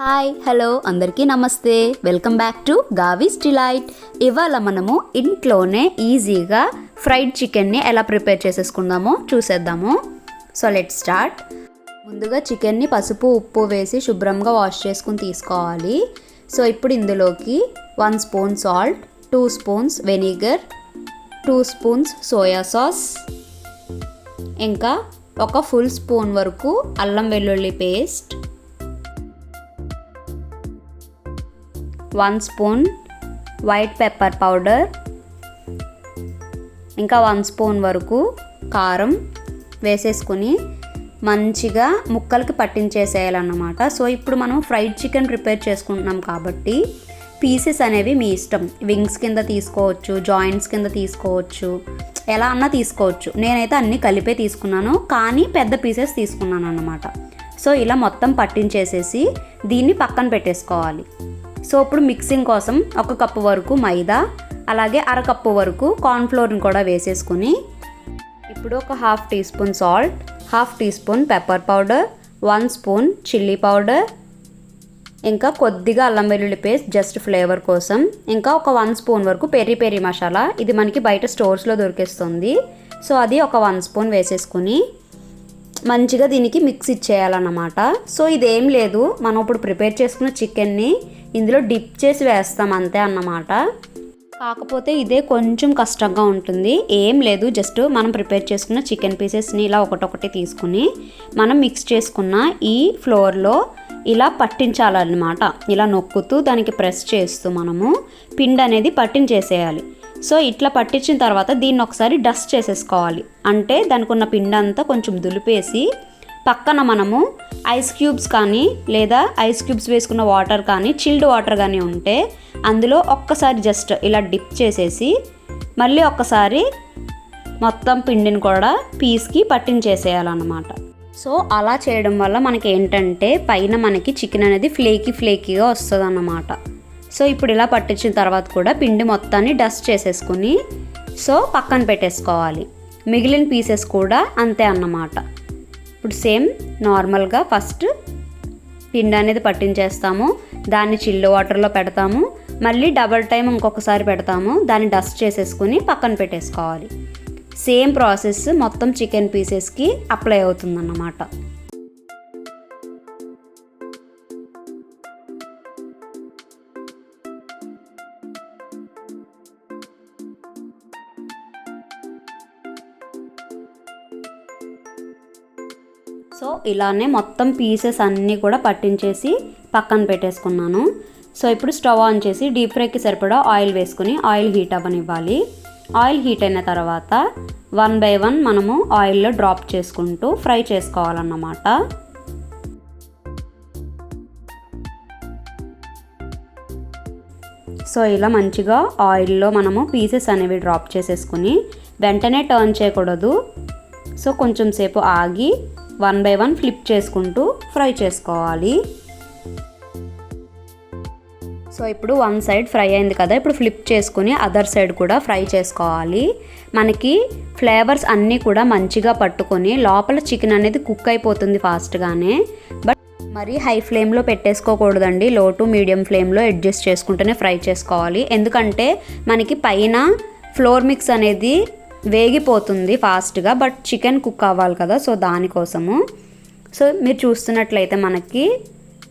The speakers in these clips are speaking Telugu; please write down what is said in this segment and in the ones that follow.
హాయ్ హలో అందరికీ నమస్తే. Welcome back to Gavi's delight. ఇవాళ మనము ఇంట్లోనే ఈజీగా ఫ్రైడ్ చికెన్ని ఎలా ప్రిపేర్ చేసేసుకుందామో చూసేద్దాము. So let start. ముందుగా చికెన్ని పసుపు ఉప్పు వేసి శుభ్రంగా వాష్ చేసుకుని తీసుకోవాలి. సో ఇప్పుడు ఇందులోకి one spoon salt two spoons vinegar two spoons soya sauce ఇంకా ఒక ఫుల్ స్పూన్ వరకు అల్లం వెల్లుల్లి paste one spoon white pepper powder ఇంకా వన్ స్పూన్ వరకు కారం వేసేసుకుని మంచిగా ముక్కలకి పట్టించేసేయాలన్నమాట. సో ఇప్పుడు మనం ఫ్రైడ్ చికెన్ ప్రిపేర్ చేసుకుంటున్నాం కాబట్టి పీసెస్ అనేవి మీ ఇష్టం. వింగ్స్ కింద తీసుకోవచ్చు జాయింట్స్ కింద తీసుకోవచ్చు ఎలా అన్నా తీసుకోవచ్చు. నేనైతే అన్నీ కలిపే తీసుకున్నాను కానీ పెద్ద పీసెస్ తీసుకున్నాను అన్నమాట సో ఇలా మొత్తం పట్టించేసేసి దీన్ని పక్కన పెట్టేసుకోవాలి. సో ఇప్పుడు మిక్సింగ్ కోసం ఒక కప్పు వరకు మైదా అలాగే అర కప్పు వరకు కార్న్ఫ్లోర్ని కూడా వేసేసుకుని ఇప్పుడు ఒక half tea spoon salt half tea spoon pepper powder one spoon chilli powder ఇంకా కొద్దిగా అల్లం వెల్లుల్లి పేస్ట్ జస్ట్ ఫ్లేవర్ కోసం ఇంకా ఒక వన్ స్పూన్ వరకు పెరి పెరి మసాలా ఇది మనకి బయట స్టోర్స్లో దొరికేస్తుంది. సో అది ఒక వన్ స్పూన్ వేసేసుకుని మంచిగా దీనికి మిక్స్ ఇచ్చేయాలన్నమాట. సో ఇదేం లేదు మనం ఇప్పుడు ప్రిపేర్ చేసుకున్న చికెన్ని ఇందులో డిప్ చేసి వేస్తాం అంతే అన్నమాట. కాకపోతే ఇదే కొంచెం కష్టంగా ఉంటుంది. ఏం లేదు జస్ట్ మనం ప్రిపేర్ చేసుకున్న చికెన్ పీసెస్ని ఇలా ఒకటొకటి తీసుకుని మనం మిక్స్ చేసుకున్న ఈ ఫ్లోర్లో ఇలా పట్టించాలన్నమాట. ఇలా నొక్కుతూ దానికి ప్రెస్ చేస్తూ మనము పిండి అనేది పట్టించేసేయాలి. సో ఇట్లా పట్టించిన తర్వాత దీన్ని ఒకసారి డస్ట్ చేసేసుకోవాలి. అంటే దానికి ఉన్న పిండి అంతా కొంచెం దులిపేసి పక్కన మనము ఐస్ క్యూబ్స్ కానీ లేదా ఐస్ క్యూబ్స్ వేసుకున్న వాటర్ కానీ చిల్డ్ వాటర్ కానీ ఉంటే అందులో ఒక్కసారి జస్ట్ ఇలా డిప్ చేసేసి మళ్ళీ ఒక్కసారి మొత్తం పిండిని కూడా పీస్కి పట్టించేసేయాలన్నమాట. సో అలా చేయడం వల్ల మనకి ఏంటంటే పైన మనకి చికెన్ అనేది ఫ్లేకీ ఫ్లేకీగా వస్తుంది అన్నమాట సో ఇప్పుడు ఇలా పట్టించిన తర్వాత కూడా పిండి మొత్తాన్ని డస్ట్ చేసేసుకుని సో పక్కన పెట్టేసుకోవాలి. మిగిలిన పీసెస్ కూడా అంతే అన్నమాట. ఇప్పుడు సేమ్ నార్మల్గా ఫస్ట్ పిండి అనేది పట్టించేస్తాము దాన్ని చిల్లు వాటర్లో పెడతాము మళ్ళీ డబల్ టైం ఇంకొకసారి పెడతాము దాన్ని డస్ట్ చేసేసుకుని పక్కన పెట్టేసుకోవాలి. సేమ్ ప్రాసెస్ మొత్తం చికెన్ పీసెస్కి అప్లై అవుతుందన్నమాట. సో ఇలానే మొత్తం పీసెస్ అన్నీ కూడా పట్టించేసి పక్కన పెట్టేసుకున్నాను. సో ఇప్పుడు స్టవ్ ఆన్ చేసి డీప్ ఫ్రైకి సరిపడా ఆయిల్ వేసుకుని ఆయిల్ హీట్ అవ్వనివ్వాలి. ఆయిల్ హీట్ అయిన తర్వాత వన్ బై వన్ మనము ఆయిల్లో డ్రాప్ చేసుకుంటూ ఫ్రై చేసుకోవాలన్నమాట. సో ఇలా మంచిగా ఆయిల్లో మనము పీసెస్ అనేవి డ్రాప్ చేసేసుకుని వెంటనే టర్న్ చేయకూడదు. సో కొంచెం సేపు ఆగి వన్ బై వన్ ఫ్లిప్ చేసుకుంటూ ఫ్రై చేసుకోవాలి. సో ఇప్పుడు వన్ సైడ్ ఫ్రై అయింది కదా ఇప్పుడు ఫ్లిప్ చేసుకుని అదర్ సైడ్ కూడా ఫ్రై చేసుకోవాలి. మనకి ఫ్లేవర్స్ అన్నీ కూడా మంచిగా పట్టుకొని లోపల చికెన్ అనేది కుక్ అయిపోతుంది ఫాస్ట్గానే. బట్ మరి హై ఫ్లేమ్లో పెట్టేసుకోకూడదండి. లో టు మీడియం ఫ్లేమ్లో అడ్జస్ట్ చేసుకుంటూనే ఫ్రై చేసుకోవాలి. ఎందుకంటే మనకి పైన ఫ్లోర్ మిక్స్ అనేది వేగిపోతుంది ఫాస్ట్గా బట్ చికెన్ కుక్ అవ్వాలి కదా సో దానికోసము. సో మీరు చూస్తున్నట్లయితే మనకి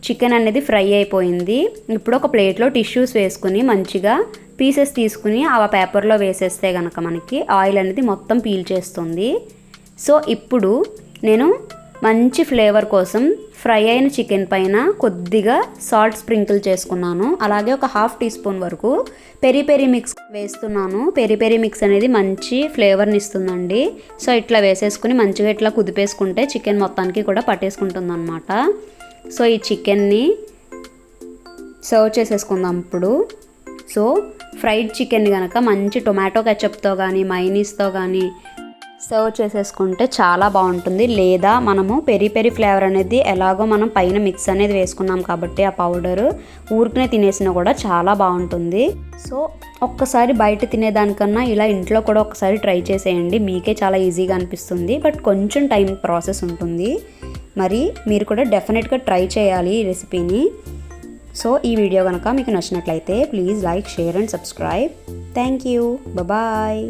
చికెన్ అనేది ఫ్రై అయిపోయింది. ఇప్పుడు ఒక ప్లేట్లో టిష్యూస్ వేసుకుని మంచిగా పీసెస్ తీసుకుని ఆ పేపర్లో వేసేస్తే కనుక మనకి ఆయిల్ అనేది మొత్తం పీల్ చేస్తుంది. సో ఇప్పుడు నేను మంచి ఫ్లేవర్ కోసం ఫ్రై అయిన చికెన్ పైన కొద్దిగా సాల్ట్ స్ప్రింకిల్ చేసుకున్నాను. అలాగే ఒక హాఫ్ టీ స్పూన్ వరకు పెరి పెరి మిక్స్ వేస్తున్నాను. పెరి పెరి మిక్స్ అనేది మంచి ఫ్లేవర్ని ఇస్తుందండి. సో ఇట్లా వేసేసుకుని మంచిగా ఇట్లా కుదిపేసుకుంటే చికెన్ మొత్తానికి కూడా పట్టేసుకుంటుంది అనమాట సో ఈ చికెన్ని సర్వ్ చేసేసుకుందాం ఇప్పుడు. సో ఫ్రైడ్ చికెన్ కనుక మంచి టొమాటో కెచప్తో కానీ మైనీస్తో కానీ సర్వ్ చేసేసుకుంటే చాలా బాగుంటుంది. లేదా మనము పెరి పెరి ఫ్లేవర్ అనేది ఎలాగో మనం పైన మిక్స్ అనేది వేసుకున్నాం కాబట్టి ఆ పౌడర్ ఊరికనే తినేసినా కూడా చాలా బాగుంటుంది. సో ఒక్కసారి బయట తినేదానికన్నా ఇలా ఇంట్లో కూడా ఒకసారి ట్రై చేసేయండి. మీకే చాలా ఈజీగా అనిపిస్తుంది. బట్ కొంచెం టైం ప్రాసెస్ ఉంటుంది. మరి మీరు కూడా డెఫినెట్గా ట్రై చేయాలి ఈ రెసిపీని. సో ఈ వీడియో కనుక మీకు నచ్చినట్లయితే please like share and subscribe. Thank you. Bye